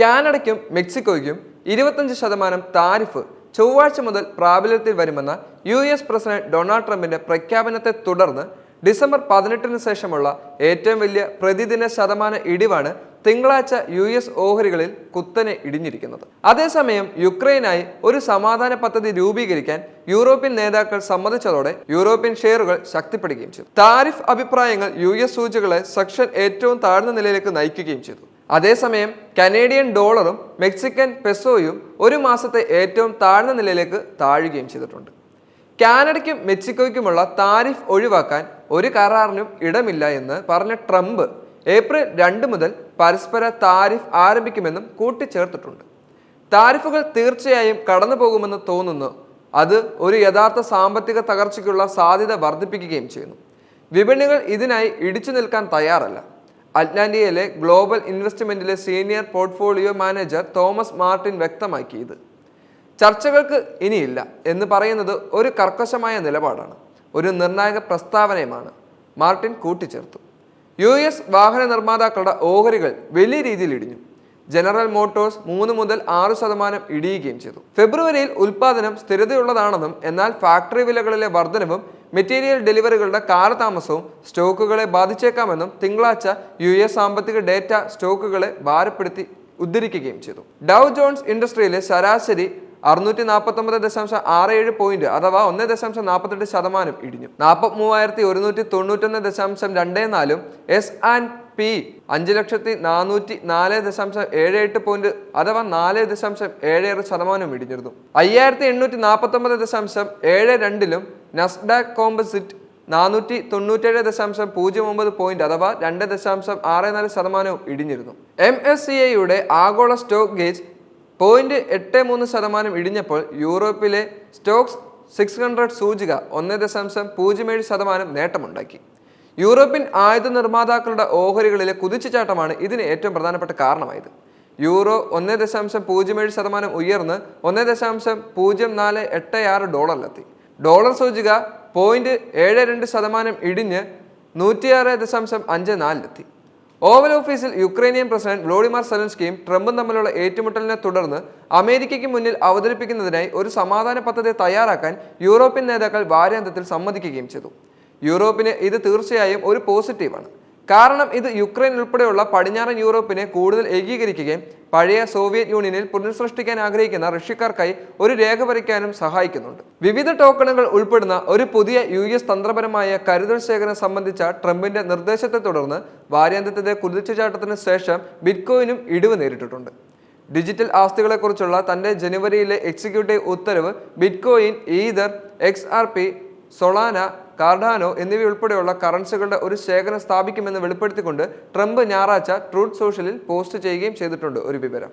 കാനഡയ്ക്കും മെക്സിക്കോയ്ക്കും ഇരുപത്തഞ്ച് ശതമാനം താരിഫ് ചൊവ്വാഴ്ച മുതൽ പ്രാബല്യത്തിൽ വരുമെന്ന യു എസ് പ്രസിഡന്റ് ഡൊണാൾഡ് ട്രംപിന്റെ പ്രഖ്യാപനത്തെ തുടർന്ന് ഡിസംബർ പതിനെട്ടിന് ശേഷമുള്ള ഏറ്റവും വലിയ പ്രതിദിന ശതമാന ഇടിവാണ് തിങ്കളാഴ്ച യു എസ് ഓഹരികളിൽ കുത്തനെ ഇടിഞ്ഞിരിക്കുന്നത്. അതേസമയം യുക്രൈനായി ഒരു സമാധാന പദ്ധതി രൂപീകരിക്കാൻ യൂറോപ്യൻ നേതാക്കൾ സമ്മതിച്ചതോടെ യൂറോപ്യൻ ഷെയറുകൾ ശക്തിപ്പെടുകയും ചെയ്തു. താരിഫ് അഭിപ്രായങ്ങൾ യു എസ് സൂചികളെ സെക്ഷൻ ഏറ്റവും താഴ്ന്ന നിലയിലേക്ക് നയിക്കുകയും ചെയ്തു. അതേസമയം കനേഡിയൻ ഡോളറും മെക്സിക്കൻ പെസോയും ഒരു മാസത്തെ ഏറ്റവും താഴ്ന്ന നിലയിലേക്ക് താഴുകയും ചെയ്തിട്ടുണ്ട്. കാനഡയ്ക്കും മെക്സിക്കോയ്ക്കുമുള്ള താരിഫ് ഒഴിവാക്കാൻ ഒരു കരാറിനും ഇടമില്ല എന്ന് പറഞ്ഞ ട്രംപ് ഏപ്രിൽ രണ്ട് മുതൽ പരസ്പര താരിഫ് ആരംഭിക്കുമെന്നും കൂട്ടിച്ചേർത്തിട്ടുണ്ട്. താരിഫുകൾ തീർച്ചയായും കടന്നു പോകുമെന്ന് തോന്നുന്നു. അത് ഒരു യഥാർത്ഥ സാമ്പത്തിക തകർച്ചയ്ക്കുള്ള സാധ്യത വർദ്ധിപ്പിക്കുകയും ചെയ്യുന്നു. വിപണികൾ ഇതിനായി ഇടിച്ചു നിൽക്കാൻ തയ്യാറല്ല. അറ്റ്ലാന്റിയയിലെ global ഇൻവെസ്റ്റ്മെന്റിലെ senior portfolio manager Thomas Martin വ്യക്തമാക്കിയത്. ചർച്ചകൾക്ക് ഇനിയില്ല എന്ന് പറയുന്നത് ഒരു കർക്കശമായ നിലപാടാണ് ഒരു നിർണായക പ്രസ്താവനയുമാണ് മാർട്ടിൻ കൂട്ടിച്ചേർത്തു. യു എസ് വാഹന നിർമ്മാതാക്കളുടെ ഓഹരികൾ വലിയ രീതിയിൽ ഇടിഞ്ഞു. ജനറൽ മോട്ടോഴ്സ് മൂന്ന് മുതൽ ആറ് ശതമാനം ഇടിയുകയും ചെയ്തു. ഫെബ്രുവരിയിൽ ഉൽപാദനം സ്ഥിരതയുള്ളതാണെന്നും എന്നാൽ ഫാക്ടറി വിലകളിലെ വർധനവും മെറ്റീരിയൽ ഡെലിവറികളുടെ കാലതാമസവും സ്റ്റോക്കുകളെ ബാധിച്ചേക്കാമെന്നും തിങ്കളാഴ്ച യു എസ് സാമ്പത്തിക ഡേറ്റ സ്റ്റോക്കുകളെ ഭാരപ്പെടുത്തി ഉദ്ധരിക്കുകയും ചെയ്തു. ഡൗ ജോൺസ് ഇൻഡസ്ട്രിയിലെ ശരാശരി അറുന്നൂറ്റി നാൽപ്പത്തി ഒമ്പത് ദശാംശം ആറ് ഏഴ് പോയിന്റ് അഥവാ ഒന്ന് ദശാംശം നാൽപ്പത്തെട്ട് ശതമാനം ഇടിഞ്ഞു. നാൽപ്പത്തി മൂവായിരത്തി ഒരുന്നൂറ്റി തൊണ്ണൂറ്റൊന്ന് ദശാംശം രണ്ടേ നാലും എസ് ആൻഡ് പി അഞ്ച് ലക്ഷത്തി നാനൂറ്റി നാല് ദശാംശം ഏഴ് എട്ട് പോയിന്റ് അഥവാ നാല് ദശാംശം ഏഴ് ശതമാനം ഇടിഞ്ഞിരുന്നു. അയ്യായിരത്തി എണ്ണൂറ്റി നാൽപ്പത്തി ഒമ്പത് ദശാംശം ഏഴ് രണ്ടിലും നസ്ഡാക് കോമ്പസിറ്റ് നാനൂറ്റി തൊണ്ണൂറ്റേഴ് ദശാംശം പൂജ്യം ഒമ്പത് പോയിന്റ് അഥവാ രണ്ട് ദശാംശം ആറ് നാല് ശതമാനവും ഇടിഞ്ഞിരുന്നു. എം എസ് സി ഐയുടെ ആഗോള സ്റ്റോക്ക് ഗേജ് പോയിന്റ് എട്ട് മൂന്ന് ശതമാനം ഇടിഞ്ഞപ്പോൾ യൂറോപ്പിലെ സ്റ്റോക്സ് സിക്സ് ഹൺഡ്രഡ് സൂചിക ഒന്ന് ദശാംശം പൂജ്യം ഏഴ് ശതമാനം നേട്ടമുണ്ടാക്കി. യൂറോപ്യൻ ആയുധ നിർമ്മാതാക്കളുടെ ഓഹരികളിലെ കുതിച്ചുചാട്ടമാണ് ഇതിന് ഏറ്റവും പ്രധാനപ്പെട്ട കാരണമായത്. യൂറോ ഒന്ന് ദശാംശം പൂജ്യം ഏഴ് ശതമാനം ഉയർന്ന് ഒന്ന് ദശാംശം പൂജ്യം നാല് എട്ട് ആറ് ഡോളറിലെത്തി. ഡോളർ സൂചിക പോയിന്റ് ഏഴ് രണ്ട് ശതമാനം ഇടിഞ്ഞ് നൂറ്റിയാറ് ദശാംശം അഞ്ച് നാലിലെത്തി ഓവൽ ഓഫീസിൽ യുക്രൈനിയൻ പ്രസിഡന്റ് വ്ളോഡിമാർ സെലൻസ്കിയും ട്രംപും തമ്മിലുള്ള ഏറ്റുമുട്ടലിനെ തുടർന്ന് അമേരിക്കയ്ക്ക് മുന്നിൽ അവതരിപ്പിക്കുന്നതിനായി ഒരു സമാധാന പദ്ധതി തയ്യാറാക്കാൻ യൂറോപ്യൻ നേതാക്കൾ വാരാന്ത്യത്തിൽ സമ്മതിക്കുകയും ചെയ്തു. യൂറോപ്പിന് ഇത് തീർച്ചയായും ഒരു പോസിറ്റീവാണ് കാരണം ഇത് യുക്രൈൻ ഉൾപ്പെടെയുള്ള പടിഞ്ഞാറൻ യൂറോപ്പിനെ കൂടുതൽ ഏകീകരിക്കുകയും പഴയ സോവിയറ്റ് യൂണിയനിൽ പുനഃസൃഷ്ടിക്കാൻ ആഗ്രഹിക്കുന്ന റഷ്യക്കാർക്കായി ഒരു രേഖ വരയ്ക്കാനും സഹായിക്കുന്നുണ്ട്. വിവിധ ടോക്കണുകൾ ഉൾപ്പെടുന്ന ഒരു പുതിയ യു എസ് തന്ത്രപരമായ കരുതൽ ശേഖരം സംബന്ധിച്ച ട്രംപിന്റെ നിർദ്ദേശത്തെ തുടർന്ന് വാരാന്ത്യത്തിന്റെ കുതിച്ചുചാട്ടത്തിന് ശേഷം ബിറ്റ്കോയിനും ഇടിവ് നേരിട്ടിട്ടുണ്ട്. ഡിജിറ്റൽ ആസ്തികളെക്കുറിച്ചുള്ള തന്റെ ജനുവരിയിലെ എക്സിക്യൂട്ടീവ് ഉത്തരവ് bitcoin ether X R P Solana Cardano എന്നിവയുൾപ്പെടെയുള്ള കറൻസികളുടെ ഒരു ശേഖരം സ്ഥാപിക്കുമെന്ന് വെളിപ്പെടുത്തിക്കൊണ്ട് ട്രംപ് ഞായറാഴ്ച ട്രൂത്ത് സോഷ്യലിൽ പോസ്റ്റ് ചെയ്യുകയും ചെയ്തിട്ടുണ്ട്. ഒരു വിവരം.